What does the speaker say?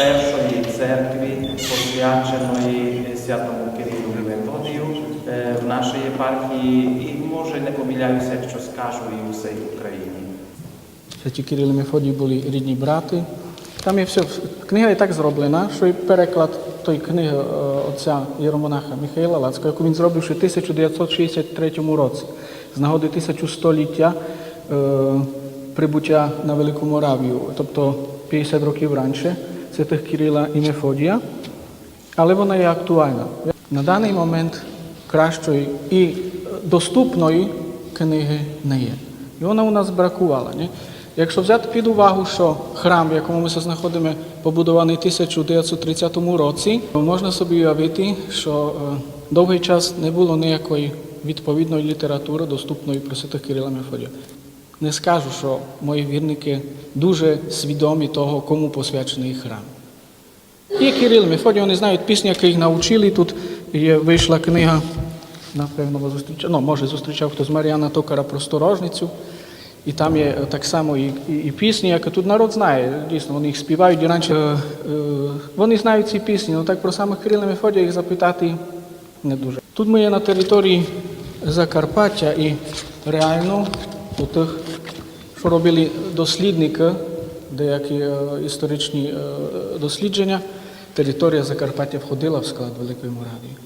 першої церкви, посвяченої святому Кирилу і Методію е, в нашій єпархії і, може, не помиляюся, що скажу і у всій Україні. Святі Кирил і Мефодій були рідні брати. Там є все. Книга і так зроблена, що і переклад тої книги е, отця Єромонаха Михайла Лацького, яку він зробив ще в 1963 році, з нагоди 1100-ліття е, прибуття на Велику Моравію, тобто 50 років раніше святих Кирила і Мефодія. Але вона є актуальна. На даний момент кращої і доступної книги не є. І вона у нас бракувала. Ні? Якщо взяти під увагу, що храм, в якому ми знаходимо, побудований в 1930 році, можна собі уявити, що е, довгий час не було ніякої відповідної літератури, доступної про святих Кирила Мефодія. Не скажу, що мої вірники дуже свідомі того, кому посвячений храм. І Кирил, Мефодій, вони знають пісні, які їх навчили. Тут є, вийшла книга, напевно, зустрічав, ну, може, зустрічав хтось Мар'яна Токара про сторожницю. І там є так само і, і, і пісні, які тут народ знає. Дійсно, вони їх співають і раніше. Е, е, вони знають ці пісні, але так про самих Кирила Мефодія їх запитати не дуже. Тут ми є на території Закарпаття і реально у тих, що робили дослідники, деякі е, історичні е, дослідження, територія Закарпаття входила в склад Великої Моравії.